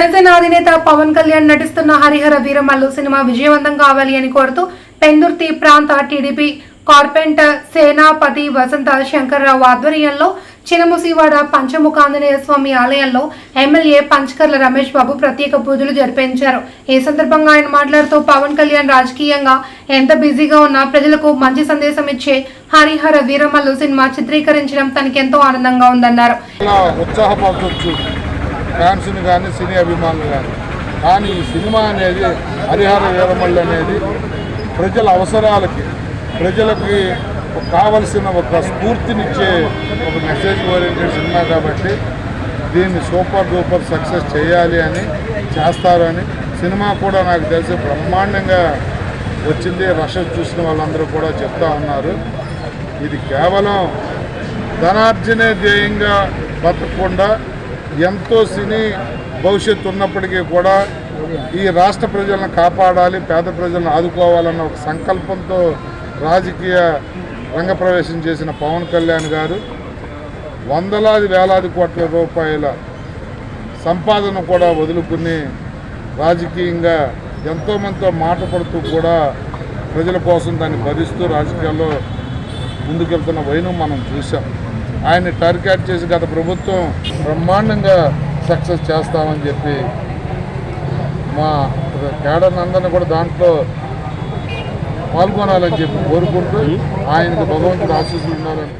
జనసేన అధినేత పవన్ కళ్యాణ్ నటిస్తున్న హరిహర వీరమల్లు సినిమా విజయవంతం కావాలి అని కోరుతూ పెందుర్తి ప్రాంత టీడీపీ కార్పెంటర్ సేనాపతి వసంత శంకర్రావు ఆధ్వర్యంలో చినముసివాడ పంచముఖాంజనేయ స్వామి ఆలయంలో ఎమ్మెల్యే పంచకర్ల రమేష్ బాబు ప్రత్యేక పూజలు జరిపించారు. ఈ సందర్భంగా ఆయన మాట్లాడుతూ పవన్ కళ్యాణ్ రాజకీయంగా ఎంత బిజీగా ఉన్నా ప్రజలకు మంచి సందేశం ఇచ్చే హరిహర వీరమల్లు సినిమా చిత్రీకరించడం తనకెంతో ఆనందంగా ఉందన్నారు. ఫ్యాన్స్ని కానీ సినీ అభిమానులు కానీ. కానీ ఈ సినిమా అనేది హరిహర వీరమల్లి అనేది ప్రజల అవసరాలకి ప్రజలకి కావలసిన ఒక స్ఫూర్తినిచ్చే ఒక మెసేజ్ ఓరియంటెడ్ సినిమా కాబట్టి దీన్ని సూపర్ డూపర్ సక్సెస్ చేయాలి అని చేస్తారని సినిమా కూడా నాకు తెలిసి బ్రహ్మాండంగా వచ్చింది. రష చూసిన వాళ్ళందరూ కూడా చెప్తా ఉన్నారు. ఇది కేవలం ధనార్జనే ధ్యేయంగా బతకకుండా ఎంతో సినీ భవిష్యత్తు ఉన్నప్పటికీ కూడా ఈ రాష్ట్ర ప్రజలను కాపాడాలి పేద ప్రజలను ఆదుకోవాలన్న ఒక సంకల్పంతో రాజకీయ రంగప్రవేశం చేసిన పవన్ కళ్యాణ్ గారు వందలాది వేలాది కోట్ల రూపాయల సంపాదన కూడా వదులుకుని రాజకీయంగా ఎంతోమందితో మాట పడుతూ కూడా ప్రజల కోసం దాన్ని భరిస్తూ రాజకీయాల్లో ముందుకెళ్తున్న వైనం మనం చూసాం ఆయన్ని టార్గెట్ చేసి గత ప్రభుత్వం బ్రహ్మాండంగా సక్సెస్ చేస్తామని చెప్పి మా కేడర్ అందరిని కూడా దాంట్లో పాల్గొనాలని చెప్పి కోరుకుంటూ ఆయనకు భగవంతుడు ఆశీస్సులు ఉండాలని